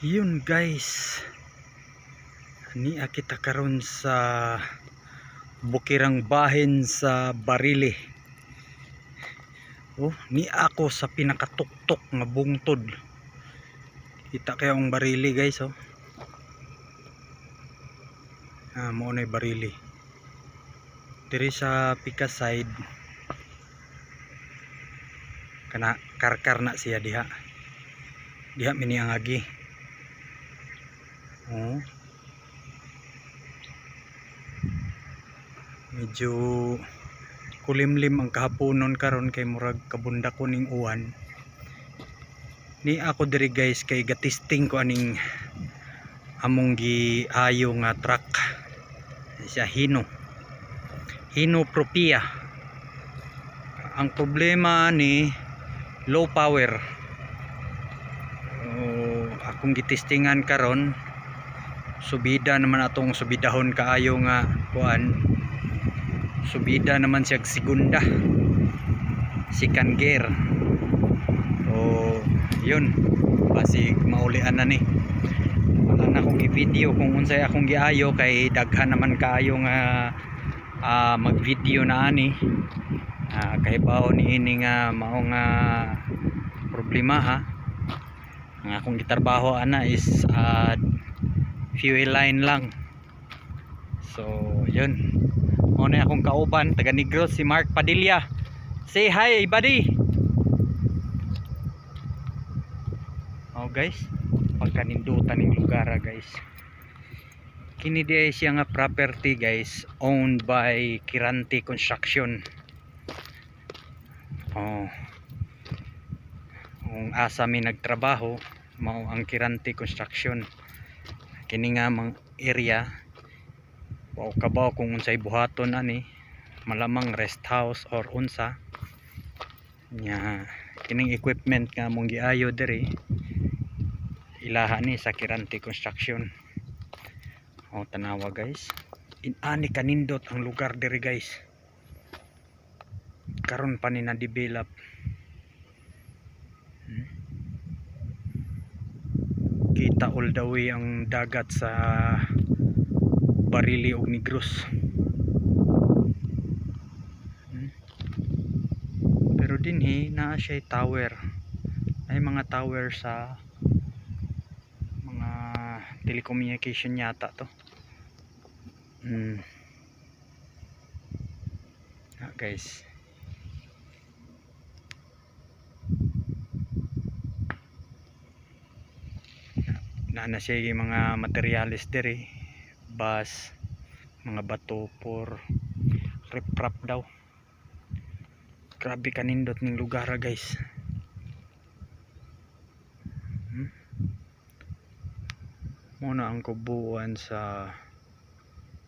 yun guys. Ni kita karon sa bukirang bahin sa Barili oh ni ako sa pinakatuktok nga bungtod. Kita kayo ang Barili guys oh. Ah mo na Barili diri sa Pika side kana karkar na siya diha. Diha mini ang agi oh medyo kulimlim ang kahaponon karon kay murag kabunda ko ning uwan. Ni ako diri guys kay gatisting ko aning among gi ayo nga truck. Siya hino. Hino propia. Ang problema ni low power. Oh, akong gitistingan karon subida naman atong subidahon kaayo nga kuan. Subida naman siya segunda second gear o yun. Basig maulian na ni. Wala na akong i-video. Kung unsay akong giayo kay daghan naman kaayo nga ah, mag-video na ani. Ah, kay bao ni ini nga mao nga problema ha. Ang akong gitrabaho ana is ah, fuel line lang. So yun. Mo na akong kauban. Taga Negros si Mark Padilla. Say hi buddy! Oh guys. Pagkanindutan ng lugar ah, guys. Kini di siya nga property guys owned by Kiranti Construction. Oh. Kung asa mi nagtrabaho mao ang Kiranti Construction kini nga mang area. Wow, kabaw kung unsay buhaton ani. Malamang rest house or unsa. Nya kining equipment nga mong giayo diri. Ilaha ni sa Kiranti Construction. O tanawa guys. Inani kanindot ang lugar diri guys. Karon pa ni na develop Hmm. Kita all the way ang dagat sa Barili ug Negros Hmm. pero dinhi naa siya tower ay mga tower sa mga telecommunication yata to hmm. ah, guys na na siya yung mga materialis diri. Bus mga bato por riprap daw. Grabe kanindot ning lugar ah, guys. Hmm? muna ang kubuan sa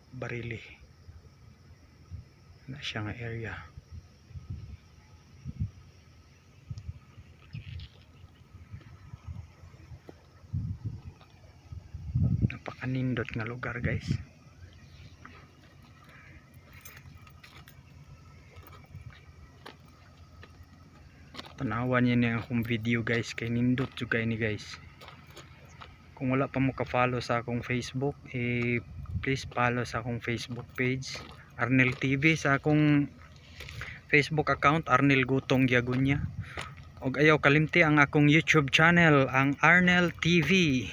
barili na siya nga area napakanindot nga lugar guys. Tanawan niya niya akong video guys kay nindot juga ini guys. Kung wala pa mo ka-follow sa akong Facebook eh please follow sa akong Facebook page Arnel TV sa akong Facebook account Arnel Gutong Giagunya og ayaw kalimti ang akong YouTube channel ang Arnel TV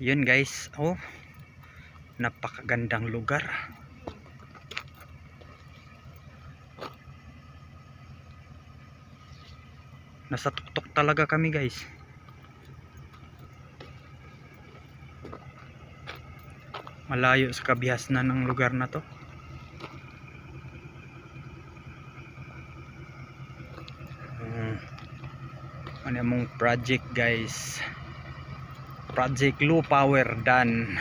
yun guys. Oh napakagandang lugar. Nasa tuktok talaga kami guys. Malayo sa kabihasnan ng lugar na to. Hmm. ano mong project guys project low power done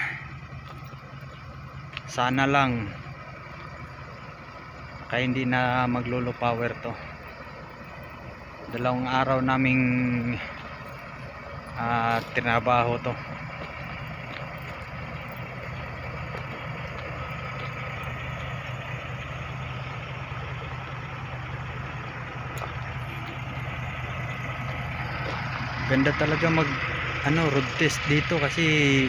sana lang kaya hindi na maglolo power to. Dalawang araw naming ah, tinabaho to. Ganda talaga mag ano road test dito kasi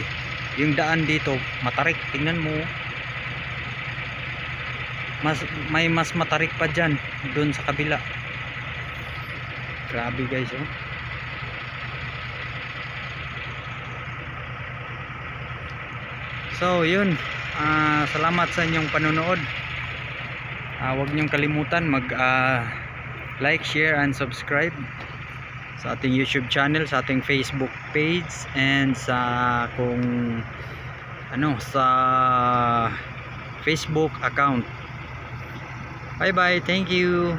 yung daan dito matarik. Tingnan mo. Mas may mas matarik pa dyan doon sa kabila. Grabe guys oh. So yun. Ah, salamat sa inyong panonood. Ah, huwag niyong kalimutan mag ah, like, share, and subscribe sa ating YouTube channel, sa ating Facebook page, and sa kung ano sa Facebook account. Bye bye, thank you.